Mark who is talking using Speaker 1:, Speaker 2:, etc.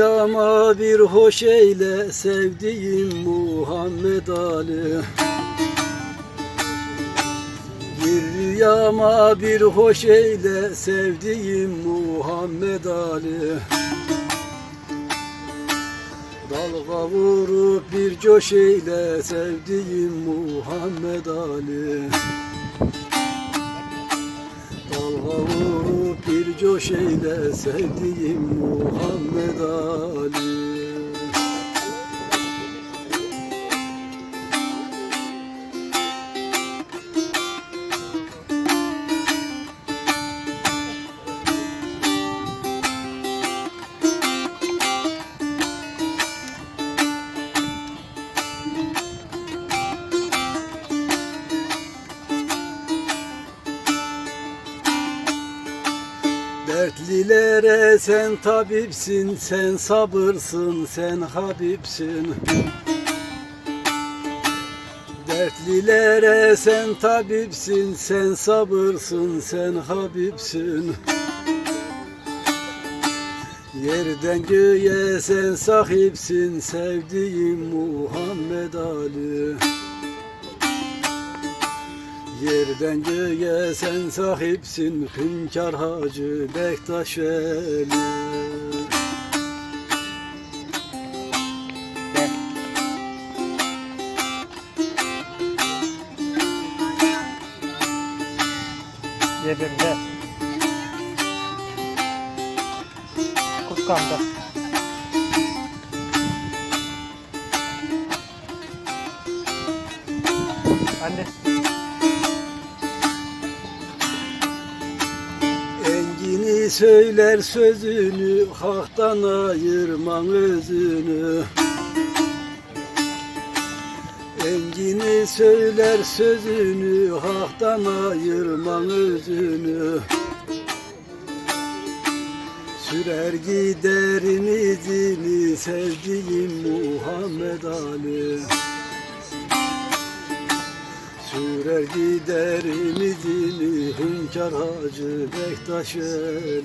Speaker 1: rüyama bir hoş eyle sevdiğim Muhammed Ali. Gir rüyama bir hoş eyle sevdiğim Muhammed Ali. Dalga vurup bir coş eyle sevdiğim Muhammed Ali. Dalga vurup bir coş eyle sevdiğim Muhammed Ali Dertlilere sen tabipsin, sen sabırsın, sen habibsin. Dertlilere sen tabipsin, sen sabırsın, sen habibsin. Yerden göğe sen sahipsin, sevdiğim Muhammed Ali. Yerden göğe sen sahipsin Hünkar Hacı Bektaş Veli
Speaker 2: Yedim gel. Kuskandı. Anne.
Speaker 1: Söyler sözünü Haktan ayırman özünü. Engini söyler sözünü Haktan ayırman özünü. Sürer giderim izini sevdiğim Muhammed Ali Sürer giderim izini Hünkar Hacı Bektaş Veli